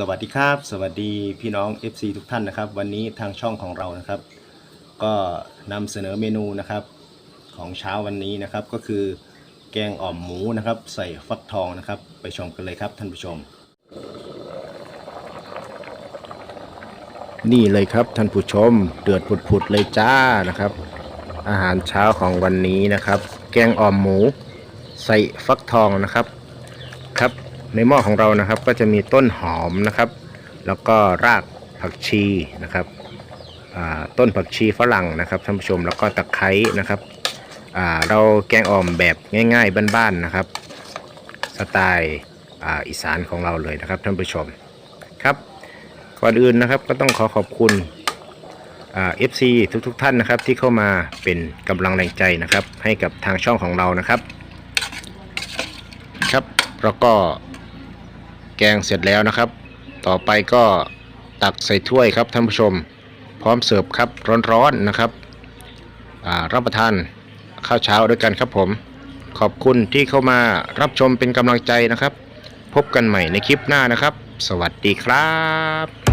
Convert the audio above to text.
สวัสดีครับ สวัสดีพี่น้อง FC ทุกท่านนะครับ วันนี้ทางช่องของเรานะครับ ก็นำเสนอเมนูนะครับของเช้าวันนี้นะครับ ก็คือแกงอ่อมหมูนะครับ ใส่ฟักทองนะครับ ไปชมกันเลยครับท่านผู้ชม นี่เลยครับท่านผู้ชม เดือดผุดๆเลยจ้านะครับ อาหารเช้าของวันนี้นะครับ แกงอ่อมหมู ใส่ฟักทองนะครับครับ ในหม้อของเรานะครับ ก็จะมีต้นหอมนะครับ แล้วก็รากผักชีนะครับต้นผักชีฝรั่งนะครับท่านผู้ชมแล้วก็ตะไคร้นะครับเราแกงอ่อมแบบง่าย ๆ บ้านๆนะครับ สไตล์อีสานของเราเลยนะครับท่านผู้ชมครับก่อนอื่นนะครับก็ต้องขอขอบคุณเอ่า FC ทุกๆท่านนะครับ ที่เข้ามาเป็นกำลังแรงใจนะครับ ให้กับทางช่องของเรานะครับ ครับแล้วก็ แกงเสร็จแล้วนะครับ ต่อไปก็ตักใส่ถ้วยครับท่านผู้ชม พร้อมเสิร์ฟครับร้อนๆนะครับรับประทานข้าวเช้าด้วยกันครับผม ขอบคุณที่เข้ามารับชมเป็นกำลังใจนะครับ พบกันใหม่ในคลิปหน้านะครับ สวัสดีครับ